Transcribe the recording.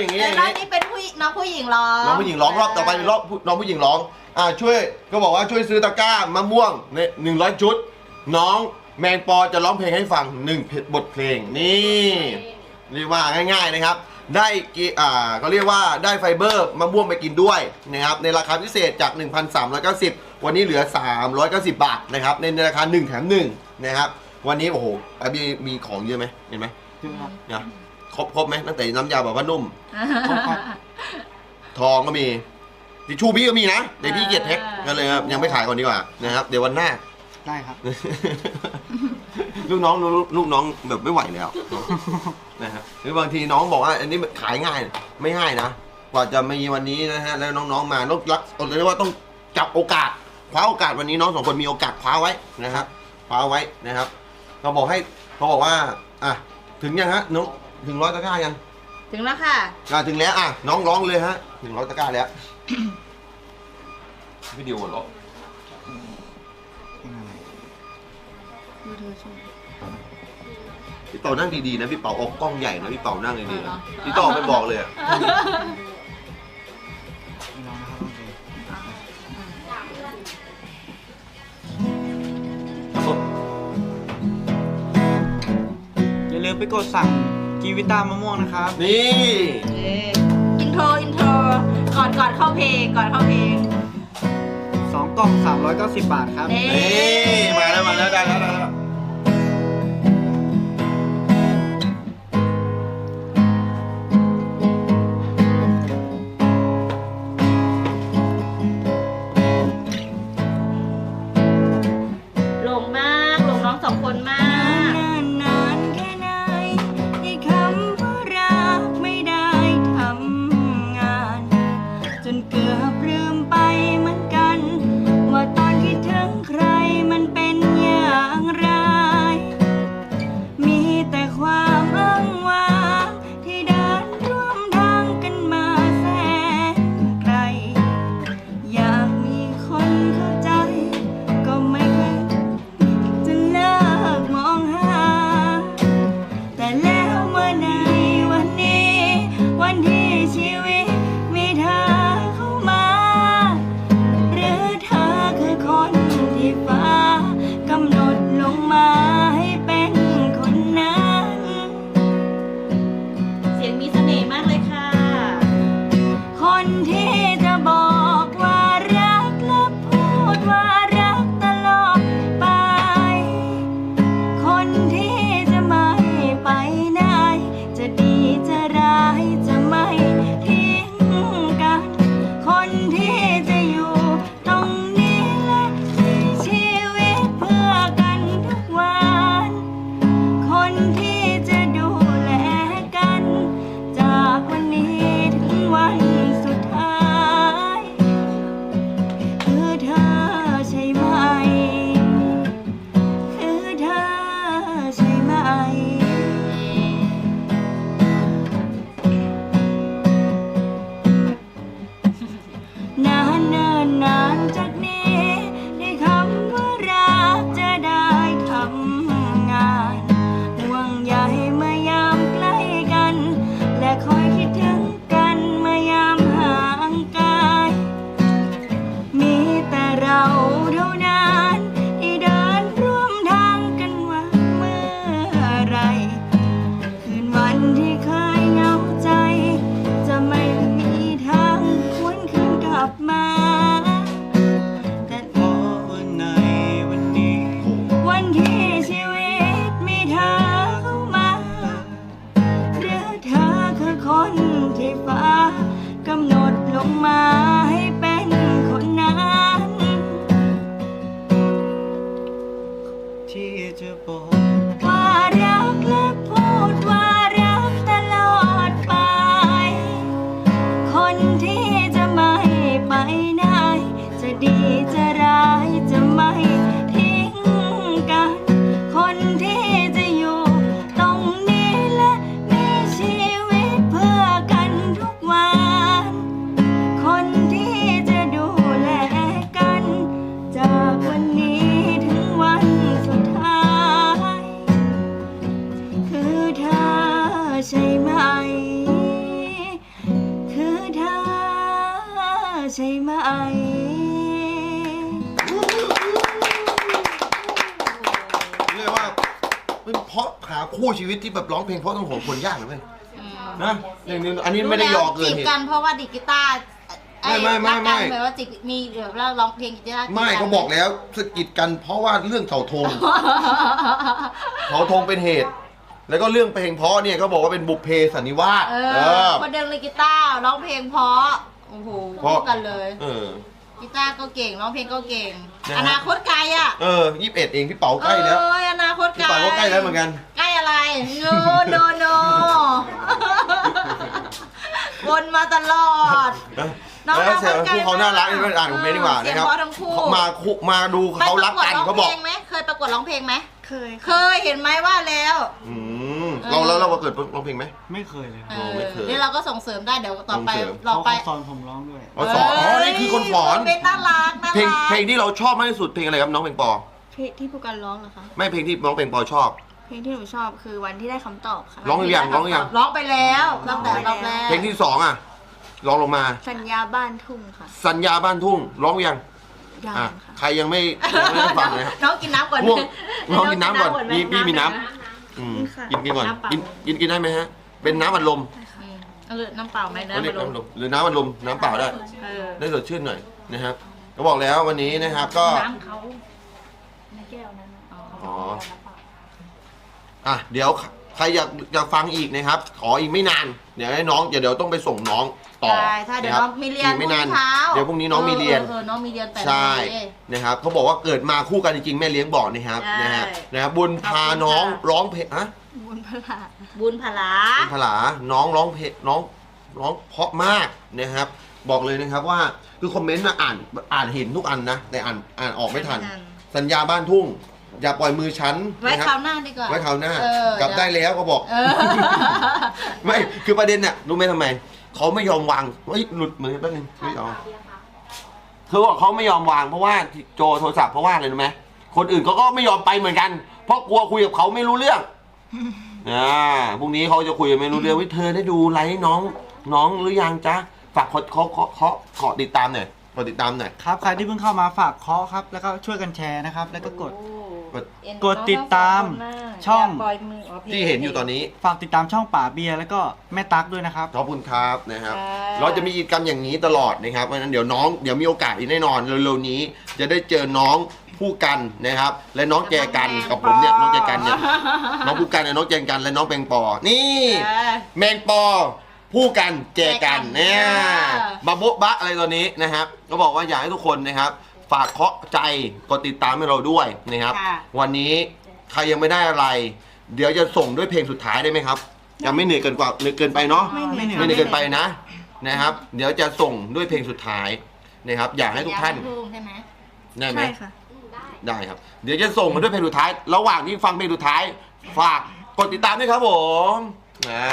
อย่างนี้อแต่ย่างรอบนี้ นี้เป็นผู้หญิงน้องผู้หญิงร้องน้องผู้หญิงร้องรอบต่อไปเป็นรอบผู้น้องผู้หญิงร้อง อ่าช่วยก็บอกว่าช่วยซื้อตะกร้ามะม่วงในหนึ่งร้อยชุด น้องแมงปอจะร้องเพลงให้ฟังหนึ่งบทเพลงนี่เรียกว่าง่าย ๆนะครับ ได้กีอ่าก็เรียกว่าได้ไฟเบอร์มะม่วงไปกินด้วยนะครับในราคาพิเศษจาก 1,390 วันนี้เหลือ 390 บาทนะครับในราคา 1 แถม1นะครับวันนี้โอ้โหอะมีมีของเยอะไหมเห็นไหมจริงครับเนี่ย ครบครบไหมตั้งแต่น้ำยาแบบว่านุ่มครบครับทองก็มีทิชชู่พี่ก็มีนะเดี๋ยวพี่เกียรติแท็กกันเลยครับยังไม่ขายก่อนดีกว่านะครับ เดี๋ยววันหน้า ได้ครับ ลูกน้องลูกลูกน้องแบบไม่ไหวแล้วนะครับหรือบางทีน้องบอกว่า อันนี้ขายง่ายไม่ง่ายนะกว่าจะมีวันนี้นะฮะแล้วน้องๆมาต้องรักเรียกว่าต้องจับโอกาสคว้าโอกาสวันนี้น้องสองคนมีโอกาสคว้าไว้นะครับคว้าไว้นะครับเขาบอกให้เขาบอกว่าอะถึงยังฮะน้อง ถึงร้อยตะกร้ายังถึงแล้วค่ะ อะถึงแล้วอะน้องร้องเลยฮะถึงร้อยตะกร้าแล้ววิดีโอเหรอพี่เป่านั่งดีๆนะพี่เป่าออกกล้องใหญ่นะพี่เป่านั่งดีๆนะพี่ต่อไม่บอกเลยอะไม่ร้องนะครับโอเคอย่าลืมไปกดสั่ง กีวิต้ามะม่วงนะครับ นี่ อินโทรอินโทรก่อนก่อนเข้าเพลงก่อนเข้าเพลง 2 กล่อง 390 บาทครับ นี่นี่มาแล้วมาแล้วได้แล้วได้แล้ว ค ฟ้า กำหนดลงมา ใช่ไหม เรียกว่าเป็นเพราะหาคู่ชีวิตที่แบบร้องเพลงเพราะต้องโหคนยากเลยเว้ยนะอย่างนี้อันนี้ไม่ได้หยอกเกินจีบเหตุ กันเพราะว่าดีดกีตาร์เอ้ยไม่ไม่ไม่รักกันไม่แบบว่าจีบมีแบบว่าร้องเพลงกีตาร์ไม่เขาบอกแล้วสะกิดกันเพราะว่าเรื่องเสาธง เสาธงเป็นเหตุ แล้วก็เรื่องเพลงเพราะเนี่ยเขาบอกว่าเป็นบุพเพสันนิวาสเอเอออคนเดินเลยกีตาร์ร้องเพลงเพราะ โอ้โหเพราะ คู่กันเลย เออ กีตาร์ก็เก่งร้องเพลงก็เก่ง นะฮะ อนาคตไกลอะเออยี่สิบเอ็ดเองพี่เป๋าใกล้แล้ว เอออนาคตพี่ไกลเป๋าก็ใกล้แล้วเหมือนกัน ใกล้อะไร no no no วนมาตลอดน้องแล้วเสียน้องคู่เขาน่ารักนี่เอออ่านคอมเมนต์ดีกว่านะครับเสียงเพราะทั้งคู่ เขามาคู่มาดูเขารักกันเขาบอกไปประวดร้องเพลงไหมเคยประกวดร้องเพลงไหม เคยเคยเห็นไหมว่าแล้ว อืม เราแล้วเราเกิดร้องเพลงไหม ไม่เคยเลยครับเอโอ้อไม่เคยนี่เราก็ส่งเสริมได้เดี๋ยวต่อไปส่งเสริม เราเขาไปสอนผมร้องด้วย อ๋อสอนอ๋อนี่คือคนสอน เป็นน่ารักน่าเพลงรักเพลงที่เราชอบมากที่สุดเพลงอะไรครับน้องเพลงปอ เพลงที่ผู้การร้องเหรอคะ ไม่เพลงที่น้องเพลงปอชอบ เพลงที่หนูชอบคือวันที่ได้คำตอบค่ะร้องหรือยังร้องหรือยัง ร้องไปแล้วตั้งแต่รอบแรกเพลงที่สองอะร้องลงมา สัญญาบ้านทุ่งค่ะสัญญาบ้านทุ่งร้องหรือยังยังอะค่ะ ใครยังไม่ยังไม่ได้ฟังนะครับ น้องกินน้ำก่อนง่วงน้องกินน้ำก่อนไหมพี่พี่มีน้ำไห อืมค่ะ กินกินก่อนน้ำเปล่ากินกินกินได้ไหมฮะ เป็นน้ำอัดลมอืมเอาเลยน้ำเปล่าไหมเขาน้ำเรียกมาลงน้ำอัดลมหรือน้ำอัดลมน้ำเปล่าได้ เออได้สดชื่นหน่อยนะครับก็บอกแล้ววันนี้นะครับก็ น้ำเขาในแก้วนั้นนะอ๋อ อะเดี๋ยว ใครอยากอยากฟังอีกนะครับ ขออีกไม่นาน เดี๋ยวให้น้องเดี๋ยวเดี๋ยวต้องไปส่งน้องต่อใช่ถ้าเดี๋ยวน้องมีเรียนอีกไม่นานพรุ่งเช้าเดี๋ยวพรุ่งนี้น้องมีเรียนออเออน้องมีเรียนแต่ใช่โมงเย็นนะครับเขาบอกว่าเกิดมาคู่กันจริงๆแม่เลี้ยงบอกนะครับใช่ นะฮะนะครับบุญพาน้องร้องเพลงฮะบุญพลาบุญพลา บุญพลาน้องร้องเพลงน้องร้องเพราะมากนะครับ บอกเลยนะครับว่าคือคอมเมนต์มาอ่านอ่านเห็นทุกอันนะแต่อ่านอ่านออกไม่ทันสัญญาบ้านทุ่ง อย่าปล่อยมือฉันไว้นะคครารัวหน้าดีกว่า ไว้คราวหน้า เออกลับได้แล้วก็บอก เออ ไม่คือประเด็นเนี่ยรู้ไหมทำไม เขาไม่ยอมวางเฮ้ยหลุดมือแป๊บนึงไม่ยอมคือว่าเขาไม่ยอมวางเพราะว่าโจโทรศัพท์เพราะว่าอะไรรู้ไหมคนอื่นเขาก็ไม่ยอมไปเหมือนกัน เพราะกลัวคุยกับเขาไม่รู้เรื่องอ่าพรุ่งนี้เขาจะคุยกันไม่รู้เรื่องวิเธอได้ดูไลฟ์น้องน้องหรือยังจ๊ะฝากขอขอขอขอขอติดตามหน่อยขอติดตามหน่อย ครับใครที่เพิ่งเข้ามาฝากเคาะครับ แล้วก็ช่วยกันแชร์นะครับ แล้วก็กด กดกดติดตามช่อง ย่าปล่ยมือพลง ที่เห็นอยู่ตอนนี้ ฝากติดตามช่องป่าเบียร์แล้วก็แม่ตั๊กด้วยนะครับ ขอบคุณครับนะครับ ค่ะ เราจะมีกิจกรรมอย่างนี้ตลอดนะครับเพราะฉะนั้นเดี๋ยวน้องเดี๋ยวมีโอกาสอีกแน่นอนเร็วๆนี้ จะได้เจอน้องผู้กันนะครับ และน้องแจกันกับผมเนี่ยน้องแจกันเนี่ยน้องผู้กันเนี่ยน้องแจกันและน้องแปงปอ นี่ เออ แมงปอผู้กันแจกันแจกันเนี่ยเออมาโบ๊ะบะอะไรตอนนี้นะครับ ก็บอกว่าอยากให้ทุกคนนะครับ ฝากเคาะใจกดติดตามให้เราด้วยนะครับ ค่ะ วันนี้ใครยังไม่ได้อะไร เดี๋ยวจะส่งด้วยเพลงสุดท้ายได้ไหมครับยังไม่เหนื่อยเกินกว่าเหนื่อยเกินไปเนาะ ไม่เหนื่อย ไม่เหนื่อยเกินไปนะนะครับ เดี๋ยวจะส่งด้วยเพลงสุดท้ายนะครับ อยากให้ทุกท่านอยทุ่งใช่ไหมได้ไหม ใช่ค่ะ ได้ครับ เดี๋ยวจะส่งมาด้วยเพลงสุดท้าย ระหว่างที่ฟังเพลงสุดท้าย ฝากกดติดตามด้วยครับผมอ่า